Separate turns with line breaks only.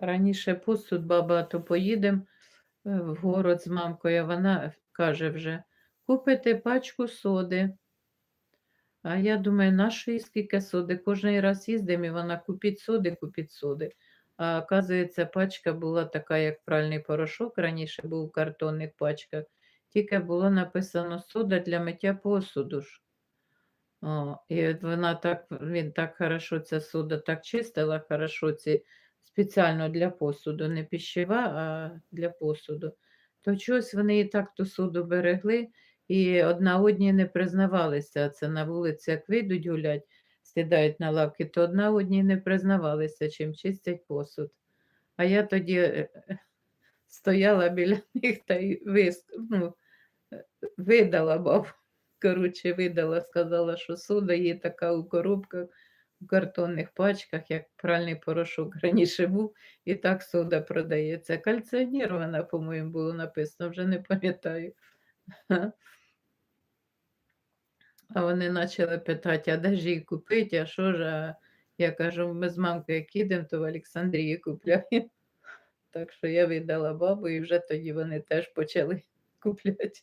Раніше посуд баба, то поїдемо в город з мамкою, вона каже вже, купите пачку соди. А я думаю, нащо їй скільки соди? Кожен раз їздимо, і вона купіть соди, купіть соди. А оказується, пачка була така, як пральний порошок, раніше був у картонних пачках, тільки було написано сода для миття посуду. ж. О, і вона так, він так хорошо, ця сода так чистила, хорошо ці спеціально для посуду, не пищева, а для посуду. То чогось вони і так ту соду берегли, і одна одній не признавалися. Це на вулиці, як вийдуть гулять, сідають на лавки, то одна одній не признавалися, чим чистять посуд. А я тоді е, стояла біля них та й вис... ну, видала бабу. Коротше, видала, сказала, що сода є така у коробках, картонних пачках, як пральний порошок раніше був, і так сода продається. Кальціонірована, по-моєму, було написано, вже не пам'ятаю. А вони почали питати, а де ж її купити, а що ж? А я кажу, ми з мамкою як їдемо, то в Олександрії купляємо. Так що я видала бабу, і вже тоді вони теж почали купляти.